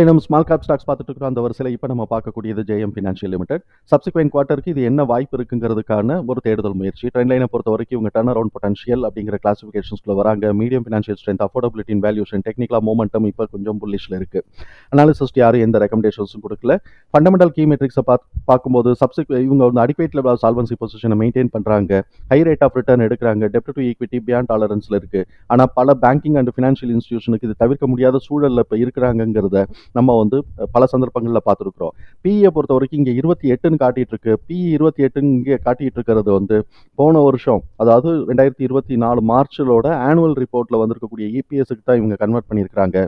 நம்ம small cap stocks பார்த்துட்டு இருக்கிறோம் அந்த வரிசையில் இப்போ நம்ம பார்க்கக்கூடியது ஜெயம் ஃபினான்ஷியல் லிமிடெட் சப்சிக்வெண்ட் குவார்ட்டருக்கு இது என்ன வாய்ப்பு இருக்குங்கிறதுக்கான ஒரு தேடுதல் முயற்சி. ட்ரெண்ட் லைனை பொறுத்த வரைக்கும் இவங்க டர்ன் அரௌண்ட் பொட்டன்ஷியல் அப்படிங்கிற கிளாசிஃபிகேஷன்ஸ்ல வராங்க. Medium financial strength affordability valuation டெக்னிக்கலாக மூமெண்டம் இப்போ கொஞ்சம் புல்லிஷில் இருக்கு. அனாலிசிஸ்ட் யாரும் எந்த ரெக்கமெண்டேஷன்ஸும் கொடுக்கல. ஃபண்டமெண்டல் கீ மெட்ரிக்ஸை பார்த்து பார்க்கும்போது சப்சிக் இவங்க வந்து அடிக்வேட் லெவல் சால்வன்சி பொசிஷனை மெயின்டைன் பண்ணுறாங்க ஹை ரேட் ஆஃப் ரிட்டர்ன் எடுக்கிறாங்க. டெப்ட் டு ஈக்விட்டி பியாண்ட் டாலரன்ஸில் இருக்கு. ஆனால் பல பேங்கிங் அண்ட் ஃபினான்ஷியல் இன்ஸ்டியூஷனுக்கு இது தவிர்க்க முடியாத சூழலில் இப்போ இருக்கிறாங்கங்கிறத நம்ம வந்து பல சந்தர்ப்பங்களில் பார்த்துருக்குறோம். பிஇயை பொறுத்த வரைக்கும் இங்கே இருபத்தி எட்டுன்னு காட்டிட்டு இருக்கு பிஇ இருபத்தி எட்டுன்னு இங்கே காட்டிட்டு இருக்கிறது வந்து போன வருஷம் அதாவது ரெண்டாயிரத்தி இருபத்தி நாலு மார்ச்சிலோட ஆனுவல் ரிப்போர்ட்டில் வந்திருக்கக்கூடிய இபிஎஸ்க்கு தான் இவங்க கன்வெர்ட் பண்ணியிருக்கிறாங்க.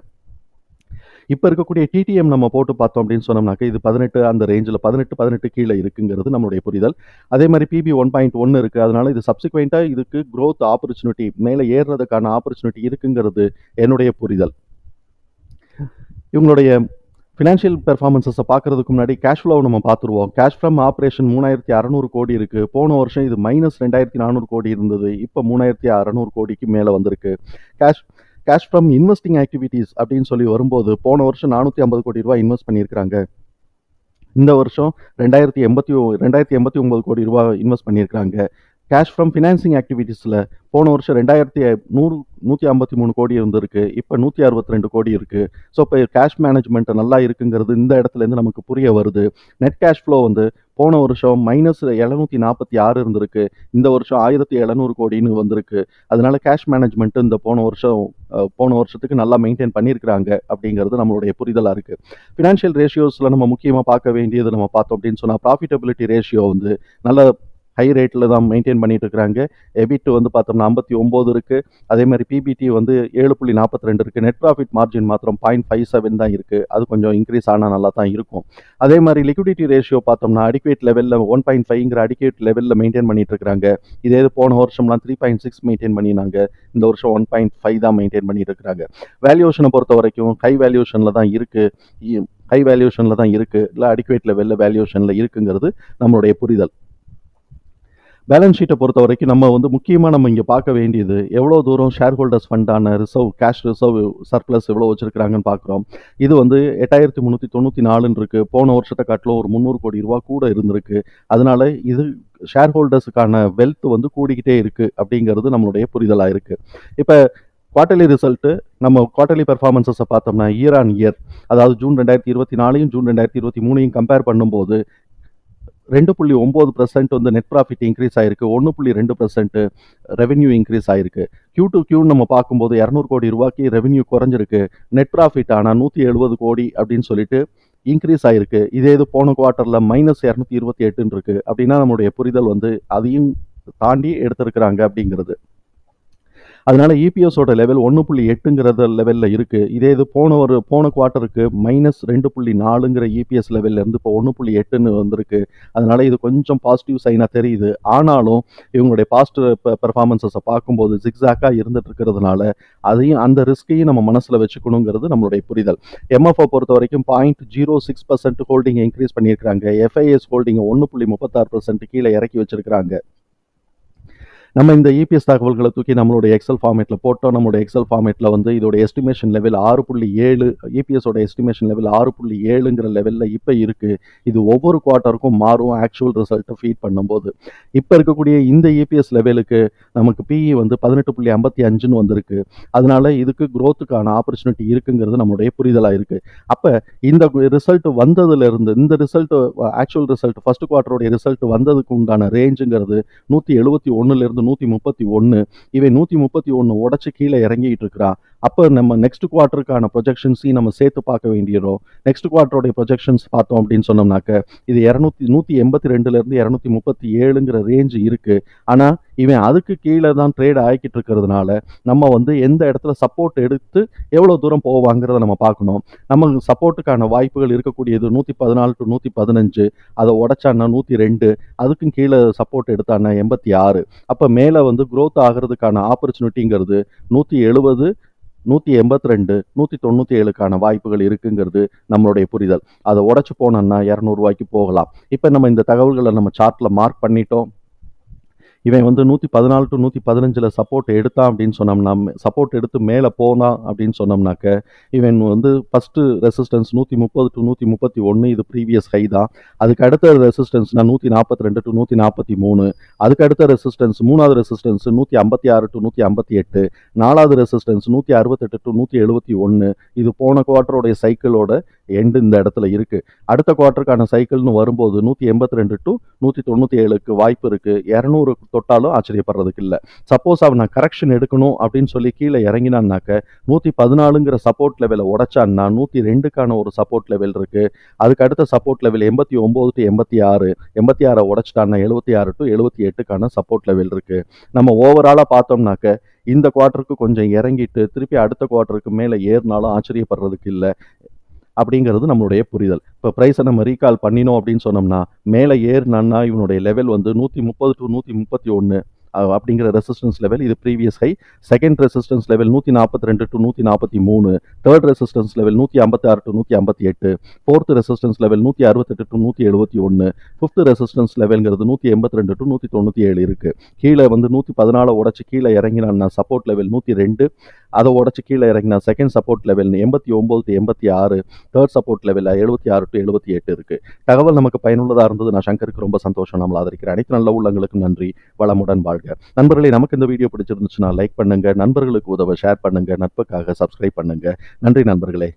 இப்போ இருக்கக்கூடிய டிடிஎம் நம்ம போட்டு பார்த்தோம் அப்படின்னு சொன்னோம்னாக்க இது பதினெட்டு அந்த ரேஞ்சில் பதினெட்டு பதினெட்டு கீழே இருக்குங்கிறது நம்மளுடைய புரிதல். அதே மாதிரி பிபி ஒன் பாயிண்ட் ஒன்று இருக்குது அதனால இது சப்சிக்வெண்ட்டாக இதுக்கு க்ரோத் ஆப்பர்ச்சுனிட்டி மேலே ஏறுறதுக்கான ஆப்பர்ச்சுனிட்டி இருக்குங்கிறது என்னுடைய புரிதல். இவங்களுடைய ஃபினான்ஷியல் பெர்ஃபார்மன்ஸஸை பார்க்குறதுக்கு முன்னாடி கேஷ் ஃப்ளோ நம்ம பார்த்துருவோம். கேஷ் ஃப்ரம் ஆப்ரேஷன் மூணாயிரத்தி அறநூறு கோடி இருக்குது போன வருஷம் இது மைனஸ் ரெண்டாயிரத்தி நானூறு கோடி இருந்தது. இப்போ மூணாயிரத்தி அறநூறு கோடிக்கு மேலே வந்திருக்கு. Cash cash from investing activities அப்படின்னு சொல்லி வரும்போது போன வருஷம் நானூற்றி ஐம்பது கோடி ரூபாய் இன்வெஸ்ட் பண்ணியிருக்காங்க இந்த வருஷம் ரெண்டாயிரத்தி எண்பத்தி ரெண்டாயிரத்தி எண்பத்தி ஒம்பது கோடி ரூபாய் இன்வெஸ்ட் பண்ணியிருக்காங்க கேஷ் ஃப்ரம் ஃபினான்சிங் ஆக்டிவிட்டீஸில் போன வருஷம் ரெண்டாயிரத்தி நூறு நூற்றி ஐம்பத்தி மூணு கோடி இருந்திருக்கு. இப்போ நூற்றி அறுபத்தி ரெண்டு கோடி இருக்குது ஸோ இப்போ கேஷ் மேனேஜ்மெண்ட் நல்லா இருக்குங்கிறது இந்த இடத்துலேருந்து நமக்கு புரிய வருது. நெட் கேஷ் ஃப்ளோ வந்து போன வருஷம் மைனஸ் எழுநூற்றி நாற்பத்தி ஆறு இருந்திருக்கு. இந்த வருஷம் ஆயிரத்தி எழுநூறு கோடின்னு வந்திருக்கு. அதனால கேஷ் மேனேஜ்மெண்ட் இந்த போன வருஷம் போன வருஷத்துக்கு நல்லா மெயின்டைன் பண்ணியிருக்கிறாங்க அப்படிங்கிறது நம்மளுடைய புரிதலாக இருக்குது ஃபினான்ஷியல் ரேஷியோஸில் நம்ம முக்கியமாக பார்க்க வேண்டியது நம்ம பார்த்தோம் அப்படின்னு சொன்னால் ப்ராஃபிட்டபிலிட்டி ரேஷியோ வந்து நல்ல ஹை ரேட்டில் தான் மெயின்டைன் பண்ணிட்டு இருக்கிறாங்க எபிட் வந்து பார்த்தோம்னா ஐம்பத்தி ஒம்பது இருக்குது அதே மாதிரி பிபிடி வந்து ஏழு புள்ளி நாற்பத்தி ரெண்டு இருக்குது நெட் ப்ராஃபிட் மார்ஜின் மாத்திரம் பாயிண்ட் ஃபைவ் செவன் தான் இருக்குது அது கொஞ்சம் இன்க்ரீஸ் ஆனால் நல்லா தான் இருக்கும். அதே மாதிரி லிக்விடிட்டி ரேஷியோ பார்த்தோம்னா அடிக்குவேட் லெவலில் ஒன் பாயிண்ட் ஃபைவ்ங்கிற அடிக்குவேட் லெவலில் மெயின்டைன் பண்ணிட்டு இருக்காங்க இதே இது போன வருஷம்லாம் த்ரீ பாயிண்ட் சிக்ஸ் மெயின்டைன் பண்ணினாங்க. இந்த வருஷம் ஒன் பாயிண்ட் ஃபைவ் தான் மெயின்டைன் பண்ணிட்டு இருக்கிறாங்க வேல்யூஷனை பொறுத்த வரைக்கும் ஹை வேல்யூஷனில் தான் இருக்குது ஹை வேல்யூஷனில் தான் இருக்குது இல்லை அடிக்குவேட் லெவலில் வேல்யூஷனில் இருக்குங்கிறது நம்மளுடைய புரிதல். பேலன்ஸ் ஷீட்டை பொறுத்த வரைக்கும் நம்ம வந்து முக்கியமாக நம்ம இங்கே பார்க்க வேண்டியது எவ்வளோ தூரம் ஷேர் ஹோல்டர்ஸ் ஃபண்டான ரிசர்வ் கேஷ் ரிசர்வ் சர்ப்ளஸ் எவ்வளோ வச்சுருக்கிறாங்கன்னு பார்க்குறோம். இது வந்து எட்டாயிரத்தி முந்நூற்றி தொண்ணூற்றி நாலுன்னு இருக்குது போன வருஷத்தை காட்டிலும் ஒரு முந்நூறு கோடி ரூபா கூட இருந்திருக்கு. அதனால இது ஷேர் ஹோல்டர்ஸுக்கான வெல்த் வந்து கூடிக்கிட்டே இருக்குது அப்படிங்கிறது நம்மளுடைய புரிதலாக இருக்குது இப்போ குவார்டர்லி ரிசல்ட்டு நம்ம குவார்டர்லி பெர்ஃபார்மன்ஸஸை பார்த்தோம்னா இயர் ஆன் இயர் அதாவது ஜூன் ரெண்டாயிரத்தி இருபத்தி நாலையும் ஜூன் ரெண்டாயிரத்தி இருபத்தி மூணையும் கம்பேர் பண்ணும்போது ரெண்டு புள்ளி ஒம்பது பர்சன்ட் வந்து நெட் ப்ராஃபிட் இன்க்ரீஸ் ஆயிருக்கு. ஒன்று புள்ளி ரெண்டு பர்சன்ட் ரெவென்யூ இன்க்ரீஸ் ஆயிருக்கு. கியூ டு கியூ நம்ம பார்க்கும்போது இரநூறு கோடி ரூபாய்க்கு ரெவென்யூ குறைஞ்சிருக்கு. நெட் ப்ராஃபிட் ஆனால் நூற்றி எழுபது கோடி அப்படின்னு சொல்லிட்டு இன்க்ரீஸ் ஆயிருக்கு. இதே இது போன குவார்ட்டரில் மைனஸ் இரநூத்தி இருபத்தி எட்டுன்னு இருக்கு. அப்படின்னா நம்மளுடைய புரிதல் வந்து அதையும் தாண்டி எடுத்திருக்கிறாங்க அப்படிங்கிறது. அதனால இபிஎஸோட லெவல் ஒன்று புள்ளி எட்டுங்கிறத லெவலில் இருக்குது இதே இது போன ஒரு போன குவார்ட்டருக்கு மைனஸ் ரெண்டு புள்ளி நாலுங்கிற இபிஎஸ் லெவலில் இருந்து இப்போ ஒன்று புள்ளி எட்டுன்னு வந்திருக்கு. அதனால இது கொஞ்சம் பாசிட்டிவ் சைனாக தெரியுது. ஆனாலும் இவங்களுடைய பாஸ்ட் பெர்ஃபார்மன்ஸஸை பார்க்கும்போது ஜிக்ஸாக்காக இருந்துட்டு இருக்கிறதுனால அதையும் அந்த ரிஸ்கையும் நம்ம மனசில் வச்சுக்கணுங்கிறது நம்மளுடைய புரிதல். எம்எஃப்ஓ பொறுத்த வரைக்கும் point zero six percent holding increase பண்ணியிருக்காங்க எஃப்ஐஎஸ் ஹோல்டிங்கை ஒன்று புள்ளி முப்பத்தாறு பர்சன்ட் கீழே இறக்கி வச்சிருக்கிறாங்க. நம்ம இந்த இபிஎஸ் தகவல்களை தூக்கி நம்மளுடைய எக்ஸல் ஃபார்மேட்டில் போட்டோம். நம்மளோட எக்ஸல் ஃபார்மேட்டில் வந்து இதோட எஸ்டிமேஷன் லெவல் ஆறு புள்ளி ஏழு இபிஎஸோட எஸ்டிமேஷன் லெவல் ஆறு புள்ளி ஏழுங்கிற லெவலில் இப்போ இருக்குது இது ஒவ்வொரு குவார்ட்டருக்கும் மாறும் ஆக்சுவல் ரிசல்ட்டை ஃபீட் பண்ணும்போது. இப்போ இருக்கக்கூடிய இந்த இபிஎஸ் லெவலுக்கு நமக்கு பிஇ வந்து பதினெட்டு புள்ளி ஐம்பத்தி அஞ்சுன்னு வந்திருக்கு. அதனால இதுக்கு க்ரோத்துக்கான ஆப்பர்ச்சுனிட்டி இருக்குங்கிறது நம்மளுடைய புரிதலாக இருக்குது அப்போ இந்த ரிசல்ட் வந்ததுலேருந்து இந்த ரிசல்ட் ஆக்சுவல் ரிசல்ட் ஃபர்ஸ்ட் குவார்ட்டருடைய ரிசல்ட் வந்ததுக்கு உண்டான ரேஞ்சுங்கிறது நூற்றி எழுபத்தி ஒன்றுலேருந்து நூற்றி முப்பத்தி ஒன்று இவன் நூற்றி முப்பத்தி ஒன்று உடச்சி கீழே இறங்கிட்டு இருக்கிறான் அப்போ நம்ம நெக்ஸ்ட் குவார்ட்டருக்கான ப்ரொஜெக்ஷன்ஸையும் நம்ம சேர்த்து பார்க்க வேண்டியிடும் நெக்ஸ்ட் குவார்ட்டருடைய ப்ரொஜெக்ஷன்ஸ் பார்த்தோம் அப்படின்னு சொன்னோம்னாக்க இது இரநூத்தி நூற்றி எண்பத்தி ரெண்டுலேருந்து இரநூத்தி முப்பத்தி ஏழுங்கிற ரேஞ்சு இருக்குது ஆனால் இவன் அதுக்கு கீழே தான் ட்ரேட் ஆகிக்கிட்டு இருக்கிறதுனால நம்ம வந்து எந்த இடத்துல சப்போர்ட் எடுத்து எவ்வளோ தூரம் போவாங்கிறத நம்ம பார்க்கணும். நம்ம சப்போர்ட்டுக்கான வாய்ப்புகள் இருக்கக்கூடியது நூற்றி பதினாலு டு நூற்றி பதினஞ்சு அதை உடச்சான்னா நூற்றி ரெண்டு அதுக்கும் கீழே சப்போர்ட் எடுத்தான்னா எண்பத்தி ஆறு. அப்போ மேலே வந்து க்ரோத் ஆகிறதுக்கான ஆப்பர்ச்சுனிட்டிங்கிறது நூற்றி எழுபது நூற்றி எண்பத்தி ரெண்டு நூற்றி தொண்ணூற்றி ஏழுக்கான வாய்ப்புகள் இருக்குங்கிறது நம்மளுடைய புரிதல். அதை உடச்சி போனோம்னா இரநூறுவாய்க்கு போகலாம். இப்போ நம்ம இந்த தகவல்களை நம்ம சார்ட்டில் மார்க் பண்ணிட்டோம். இவன் வந்து நூற்றி பதினாலு டு நூற்றி பதினஞ்சில் சப்போர்ட் எடுத்தான் அப்படின்னு சொன்னோம்னா சப்போர்ட் எடுத்து மேலே போனான் அப்படின்னு சொன்னோம்னாக்க இவன் வந்து ஃபஸ்ட்டு ரெசிஸ்டன்ஸ் நூற்றி முப்பது டு நூற்றி முப்பத்தி ஒன்று இது ப்ரீவியஸ் ஹை தான். அதுக்கு அடுத்த ரெசிஸ்டன்ஸ்னா நூற்றி நாற்பத்தி ரெண்டு டு நூற்றி நாற்பத்தி மூணு. அதுக்கு அடுத்த ரெசிஸ்டன்ஸ் மூணாவது ரெசிஸ்டன்ஸ் நூற்றி ஐம்பத்தி ஆறு டு நூற்றி ஐம்பத்தி எட்டு. நாலாவது ரெசிஸ்டன்ஸ் நூற்றி அறுபத்தெட்டு டு நூற்றி எழுபத்தி ஒன்று இது போன குவார்ட்டருடைய சைக்கிளோட எண்டு இந்த இடத்துல இருக்குது அடுத்த குவார்ட்டருக்கான சைக்கிள்னு வரும்போது நூற்றி எண்பத்தி ரெண்டு டு நூற்றி தொண்ணூற்றி ஏழுக்கு வாய்ப்பு இருக்குது இரநூறு தொட்டாலும் ஆச்சரியப்படுறதுக்கு இல்லை. சப்போஸ் அவன் நான் கரெக்ஷன் எடுக்கணும் அப்படின்னு சொல்லி கீழே இறங்கினான்னாக்க நூற்றி பதினாலுங்கிற சப்போர்ட் லெவலை உடைச்சான்னா நூற்றி ரெண்டுக்கான ஒரு சப்போர்ட் லெவல் இருக்குது அதுக்கு அடுத்த சப்போர்ட் லெவல் எண்பத்தி ஒம்பது டு எண்பத்தி ஆறு எண்பத்தி ஆறை உடைச்சிட்டான்னா எழுபத்தி ஆறு டு எழுபத்தி எட்டுக்கான சப்போர்ட் லெவல் இருக்குது நம்ம ஓவராலாக பார்த்தோம்னாக்க இந்த குவார்ட்டருக்கு கொஞ்சம் இறங்கிட்டு திருப்பி அடுத்த குவார்ட்டருக்கு மேலே ஏறினாலும் ஆச்சரியப்படுறதுக்கு இல்லை. அப்படிங்கிறது நம்மளுடைய புரிதல். இப்போ ப்ரைஸை நம்ம ரீகால் பண்ணினோம் அப்படின்னு சொன்னோம்னா மேலே ஏறினான்னா இவனுடைய லெவல் வந்து நூற்றி முப்பது டு நூற்றி முப்பத்தி ஒன்று அப்படிங்கிற ரெசிஸ்டன்ஸ் லெவல் இது previous high second resistance level நூற்றி நாற்பத்தி ரெண்டு டு நூற்றி நாற்பத்தி மூணு தேர்ட் ரெசிஸ்டன்ஸ் லெவல் நூற்றி ஐம்பத்தி ஆறு டு நூற்றி ஐம்பத்தி எட்டு ஃபோர்த் ரெசிஸ்டன்ஸ் லெவல் நூற்றி அறுபத்தெட்டு டு நூற்றி எழுபத்தி ஒன்று ஃபிஃப்த் ரெசிஸ்டன்ஸ் லெவல்ங்கிறது நூற்றி எண்பத்தி ரெண்டு டு நூற்றி தொண்ணூற்றி ஏழு இருக்குது கீழே வந்து நூற்றி பதினாலு உடச்சி கீழே இறங்கினான்னா சப்போர்ட் லெவல் நூற்றி ரெண்டு அதை உடச்சி கீழே இறங்கினா செகண்ட் சப்போர்ட் லெவல் எண்பத்தி ஒம்பது டு எண்பத்தி ஆறு தேர்ட் சப்போர்ட் லெவலில் எழுபத்தி ஆறு டு எழுபத்தி எட்டு இருக்குது தகவல் நமக்கு பயனுள்ளதாக இருந்தது. நான் சங்கருக்கு ரொம்ப சந்தோஷம். நம்மள ஆதரிக்கிற அனைத்து நல்ல உள்ளங்களுக்கு நன்றி. வளமுடன் வாழ்க. நண்பர்களே நமக்கு இந்த வீடியோ பிடிச்சிருந்துச்சுன்னா லைக் பண்ணுங்கள் நண்பர்களுக்கு உதவ ஷேர் பண்ணுங்கள் நட்புக்காக சப்ஸ்கிரைப் பண்ணுங்கள் நன்றி நண்பர்களே.